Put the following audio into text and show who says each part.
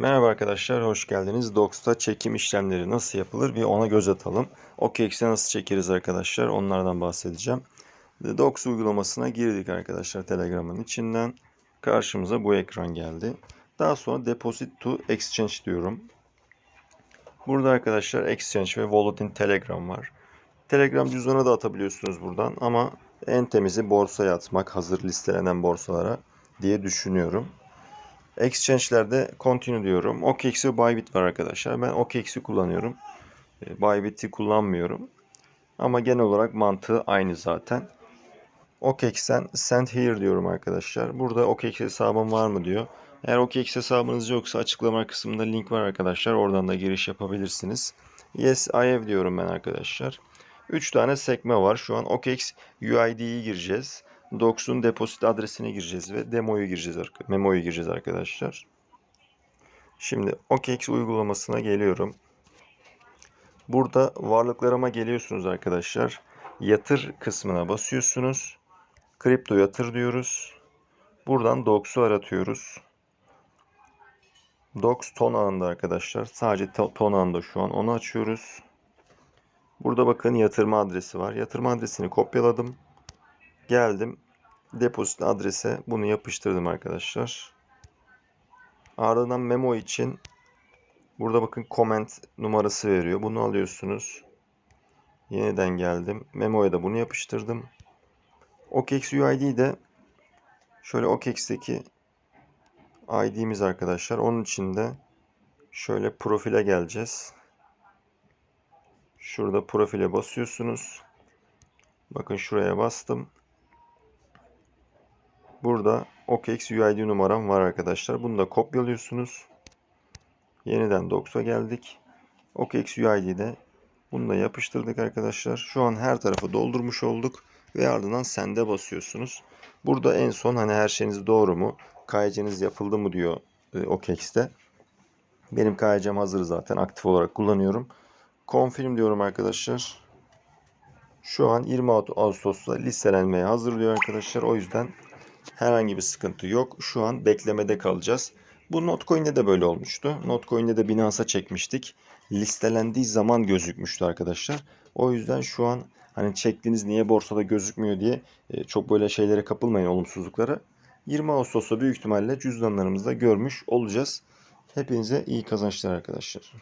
Speaker 1: Merhaba arkadaşlar, hoş geldiniz. Docs'ta çekim işlemleri nasıl yapılır bir ona göz atalım. OKX'e nasıl çekeriz arkadaşlar onlardan bahsedeceğim. Docs uygulamasına girdik arkadaşlar Telegram'ın içinden. Karşımıza bu ekran geldi. Daha sonra Deposit to Exchange diyorum. Burada arkadaşlar Exchange ve Wallet in Telegram var. Telegram cüzdana da atabiliyorsunuz buradan ama en temizi borsaya atmak hazır listelenen borsalara diye düşünüyorum. Exchange'lerde continue diyorum. OKX ve Bybit var arkadaşlar. Ben OKX'i kullanıyorum. E, Bybit'i kullanmıyorum. Ama genel olarak mantığı aynı zaten. OKX'ten send here diyorum arkadaşlar. Burada OKX hesabım var mı diyor. Eğer OKX hesabınız yoksa açıklama kısmında link var arkadaşlar. Oradan da giriş yapabilirsiniz. Yes I have diyorum ben arkadaşlar. 3 tane sekme var. Şu an OKX UID'yi gireceğiz. Docs'un depozit adresine gireceğiz ve demoyu gireceğiz, memoyu gireceğiz arkadaşlar. Şimdi OKX uygulamasına geliyorum. Burada varlıklarıma geliyorsunuz arkadaşlar. Yatır kısmına basıyorsunuz. Kripto yatır diyoruz. Buradan Docs'u aratıyoruz. Docs ton ağında arkadaşlar. Sadece ton ağında şu an. Onu açıyoruz. Burada bakın yatırma adresi var. Yatırma adresini kopyaladım. Geldim. Depozit adrese bunu yapıştırdım arkadaşlar. Ardından memo için burada bakın comment numarası veriyor. Bunu alıyorsunuz. Yeniden geldim. Memo'ya da bunu yapıştırdım. OKX UID de şöyle OKX'teki ID'miz arkadaşlar. Onun için de şöyle profile geleceğiz. Şurada profile basıyorsunuz. Bakın şuraya bastım. Burada OKX UID numaram var arkadaşlar. Bunu da kopyalıyorsunuz. Yeniden Docs'a geldik. OKX UID'de bunu da yapıştırdık arkadaşlar. Şu an her tarafı doldurmuş olduk. Ve ardından sende basıyorsunuz. Burada en son hani her şeyiniz doğru mu? KYC'niz yapıldı mı diyor e, OKX'te. Benim KYC'm hazır zaten. Aktif olarak kullanıyorum. Confirm diyorum arkadaşlar. Şu an 20 Ağustos'ta listelenmeye hazır diyor arkadaşlar. O yüzden Herhangi bir sıkıntı yok. Şu an beklemede kalacağız. Bu Notcoin'de de böyle olmuştu. Notcoin'de de Binance'a çekmiştik. Listelendiği zaman gözükmüştü arkadaşlar. O yüzden şu an hani çektiğiniz niye borsada gözükmüyor diye e, çok böyle şeylere kapılmayın olumsuzluklara. 20 Ağustos'ta büyük ihtimalle cüzdanlarımızda görmüş olacağız. Hepinize iyi kazançlar arkadaşlar.